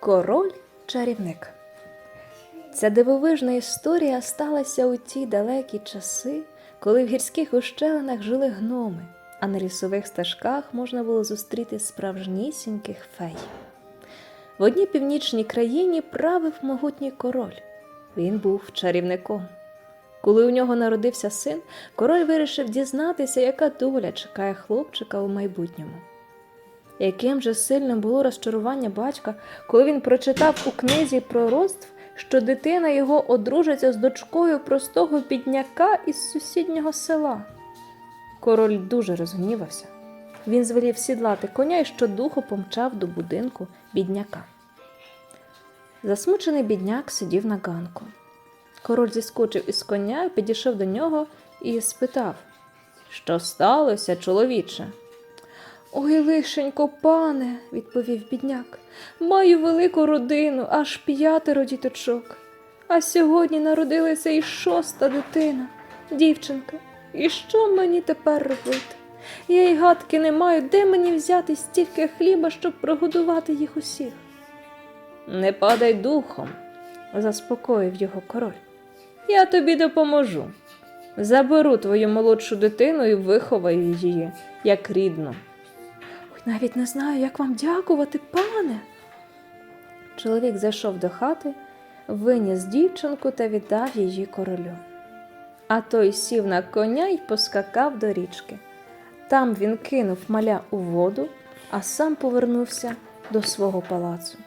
Король чарівник. Ця дивовижна історія сталася у ті далекі часи, коли в гірських ущелинах жили гноми, а на лісових стежках можна було зустріти справжнісіньких фей. В одній північній країні правив могутній король. Він був чарівником. Коли у нього народився син, король вирішив дізнатися, яка доля чекає хлопчика у майбутньому. Яким же сильним було розчарування батька, коли він прочитав у книзі пророцтв, що дитина його одружиться з дочкою простого бідняка із сусіднього села. Король дуже розгнівався. Він звелів сідлати коня і щодуху помчав до будинку бідняка. Засмучений бідняк сидів на ганку. Король зіскочив із коня, підійшов до нього і спитав, що сталося, чоловіче? Ой, лишенько, пане, відповів бідняк, маю велику родину, аж п'ятеро діточок. А сьогодні народилася і шоста дитина, дівчинка. І що мені тепер робити? Я й гадки не маю, де мені взяти стільки хліба, щоб прогодувати їх усіх. Не падай духом, заспокоїв його король. Я тобі допоможу. Заберу твою молодшу дитину і виховаю її як рідну. Навіть не знаю, як вам дякувати, пане. Чоловік зайшов до хати, виніс дівчинку та віддав її королю. А той сів на коня й поскакав до річки. Там він кинув маля у воду, а сам повернувся до свого палацу.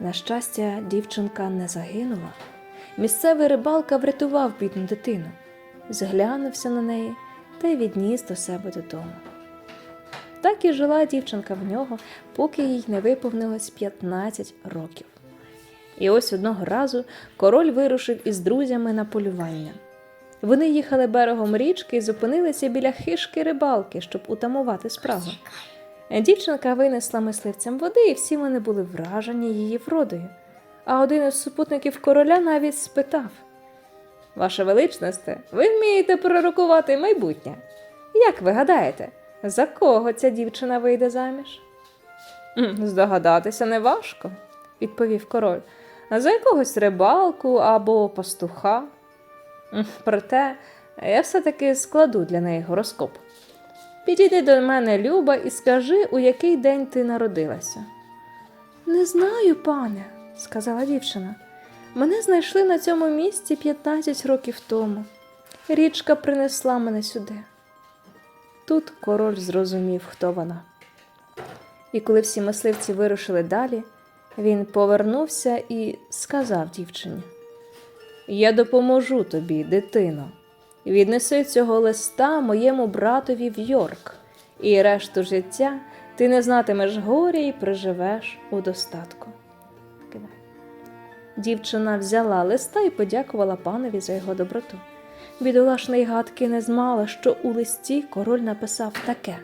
На щастя, дівчинка не загинула. Місцевий рибалка врятував бідну дитину, зглянувся на неї та й відніс до себе додому. Так і жила дівчинка в нього, поки їй не виповнилось 15 років. І ось одного разу король вирушив із друзями на полювання. Вони їхали берегом річки і зупинилися біля хишки рибалки, щоб утамувати спрагу. Дівчинка винесла мисливцям води, і всі вони були вражені її вродою. А один із супутників короля навіть спитав: Ваша величність, ви вмієте пророкувати майбутнє? Як ви гадаєте, за кого ця дівчина вийде заміж? Здогадатися неважко, відповів король. За якогось рибалку або пастуха. Проте я все-таки складу для неї гороскоп. Підійди до мене, Люба, і скажи, у який день ти народилася. Не знаю, пане, сказала дівчина. Мене знайшли на цьому місці 15 років тому. Річка принесла мене сюди. Тут король зрозумів, хто вона. І коли всі мисливці вирушили далі, він повернувся і сказав дівчині: Я допоможу тобі, дитино. Віднеси цього листа моєму братові в Йорк, і решту життя ти не знатимеш горя і проживеш у достатку. Дівчина взяла листа і подякувала панові за його доброту. Бідолашний гадки не змала, що у листі король написав таке: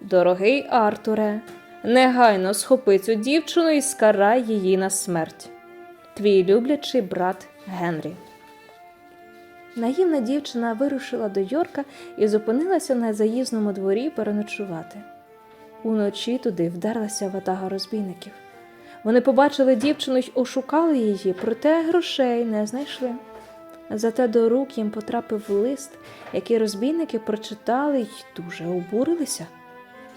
Дорогий Артуре, негайно схопи цю дівчину і скарай її на смерть. Твій люблячий брат Генрі. Наївна дівчина вирушила до Йорка і зупинилася на заїзному дворі переночувати. Уночі туди вдерлася ватага розбійників. Вони побачили дівчину й ошукали її, проте грошей не знайшли. Зате до рук їм потрапив лист, який розбійники прочитали й дуже обурилися.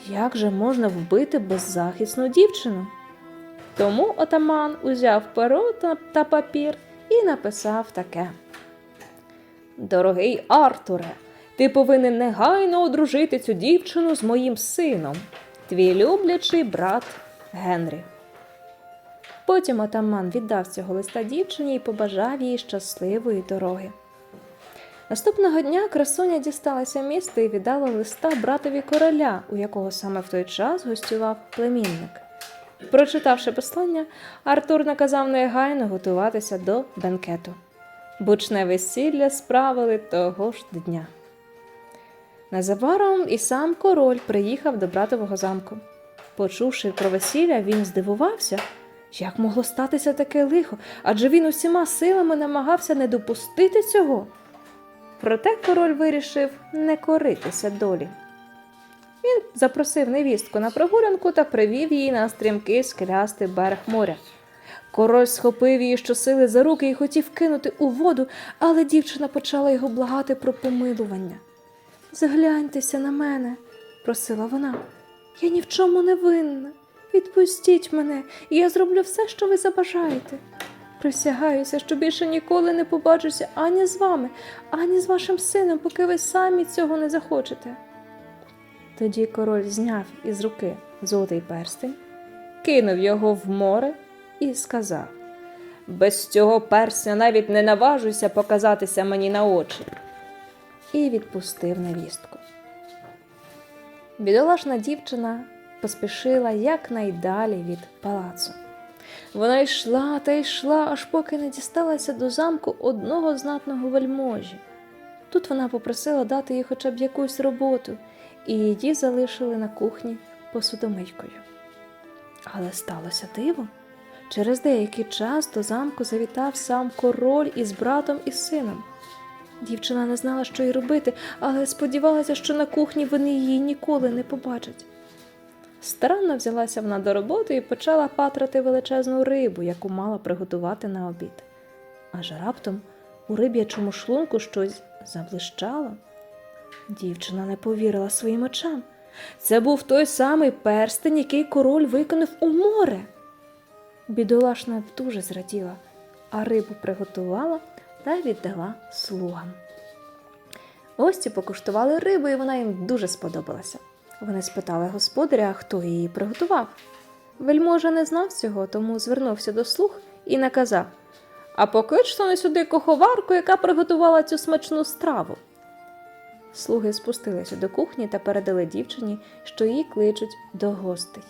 Як же можна вбити беззахисну дівчину? Тому отаман узяв перо та- папір і написав таке. Дорогий Артуре, ти повинен негайно одружити цю дівчину з моїм сином, твій люблячий брат Генрі. Потім отаман віддав цього листа дівчині і побажав їй щасливої дороги. Наступного дня красуня дісталася міста і віддала листа братові короля, у якого саме в той час гостював племінник. Прочитавши послання, Артур наказав негайно готуватися до бенкету. Бучне весілля справили того ж дня. Незабаром і сам король приїхав до братового замку. Почувши про весілля, він здивувався, як могло статися таке лихо, адже він усіма силами намагався не допустити цього. Проте король вирішив не коритися долі. Він запросив невістку на прогулянку та привів її на стрімкий скелястий берег моря. Король схопив її щосили за руки і хотів кинути у воду, але дівчина почала його благати про помилування. Згляньтеся на мене, просила вона. Я ні в чому не винна. Відпустіть мене, і я зроблю все, що ви забажаєте. Присягаюся, що більше ніколи не побачуся ані з вами, ані з вашим сином, поки ви самі цього не захочете. Тоді король зняв із руки золотий перстень, кинув його в море і сказав: Без цього перстня навіть не наважуся показатися мені на очі. І відпустив невістку. Бідолашна дівчина поспішила якнайдалі від палацу. Вона йшла та йшла, аж поки не дісталася до замку одного знатного вельможі. Тут вона попросила дати їй хоча б якусь роботу, і її залишили на кухні посудомийкою. Але сталося диво. Через деякий час до замку завітав сам король із братом і сином. Дівчина не знала, що й робити, але сподівалася, що на кухні вони її ніколи не побачать. Старанно взялася вона до роботи і почала патрати величезну рибу, яку мала приготувати на обід. Аж раптом у риб'ячому шлунку щось заблищало. Дівчина не повірила своїм очам. Це був той самий перстень, який король викинув у море. Бідолашна дуже зраділа, а рибу приготувала та віддала слугам. Гості покуштували рибу, і вона їм дуже сподобалася. Вони спитали господаря, хто її приготував. Вельможа не знав цього, тому звернувся до слуг і наказав: А покличте сюди куховарку, яка приготувала цю смачну страву. Слуги спустилися до кухні та передали дівчині, що її кличуть до гостей.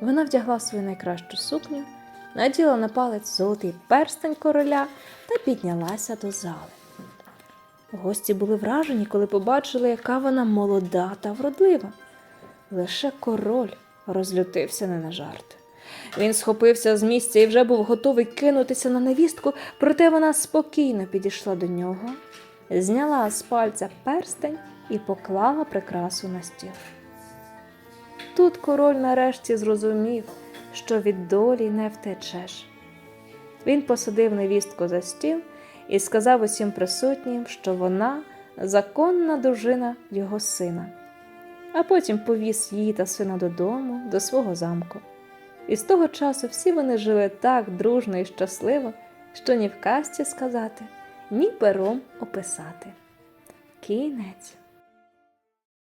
Вона вдягла свою найкращу сукню, наділа на палець золотий перстень короля та піднялася до зали. Гості були вражені, коли побачили, яка вона молода та вродлива. Лише король розлютився не на жарт. Він схопився з місця і вже був готовий кинутися на невістку, проте вона спокійно підійшла до нього, зняла з пальця перстень і поклала прикрасу на стіл. Тут король нарешті зрозумів, що від долі не втечеш. Він посадив невістку за стіл і сказав усім присутнім, що вона законна дружина його сина, а потім повіз її та сина додому, до свого замку. І з того часу всі вони жили так дружно і щасливо, що ні в казці сказати, ні пером описати. Кінець.